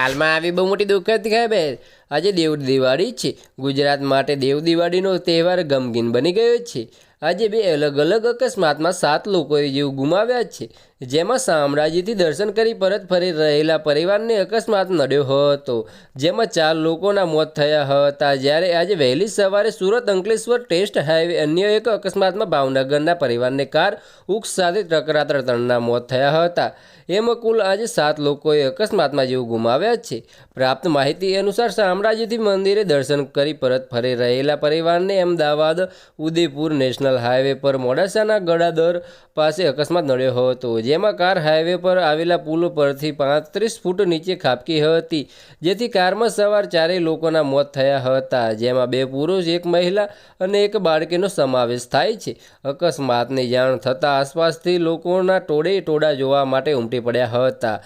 હાલમાં આવી બહુ મોટી દુઃખદ ખબર આજે દેવ દિવાળી છે. ગુજરાત માટે દેવ દિવાળીનો તહેવાર ગમગીન બની ગયો છે. આજે બે અલગ અલગ અકસ્માતમાં સાત લોકોએ જીવ ગુમાવ્યા છે. જેમાં શામળાજીથી દર્શન કરી પરત ફરી રહેલા પરિવારને અકસ્માત નડ્યો હતો. જેમાં ચાર લોકોના મોત થયા હતા. જ્યારે આજે વહેલી સવારે સુરત અંકલેશ્વર ટેસ્ટ હાઈવે અન્ય એક અકસ્માતમાં ભાવનગરના પરિવારને કાર ઉક્ષ સાથે ટકરાતા ત્રણના મોત થયા હતા. એમાં કુલ આજે સાત લોકોએ અકસ્માતમાં જીવ ગુમાવ્યા છે. પ્રાપ્ત માહિતી અનુસાર શામળાજીથી મંદિરે દર્શન કરી પરત ફરી રહેલા પરિવારને અમદાવાદ ઉદયપુર નેશનલ હાઈવે પર મોડાસાના ગળાદર પાસે અકસ્માત નડ્યો હતો, જેમાં કાર હાઈવે પર આવેલા પુલ પરથી પાંત્રીસ ફૂટ નીચે ખાબકી હતી, જેથી કારમાં સવાર ચારેય લોકોના મોત થયા હતા, જેમાં બે પુરુષ, એક મહિલા અને એક બાળકીનો સમાવેશ થાય છે. અકસ્માતની જાણ થતાં આસપાસથી લોકોના ટોળે ટોળા જોવા માટે ઉમટી પડ્યા હતા.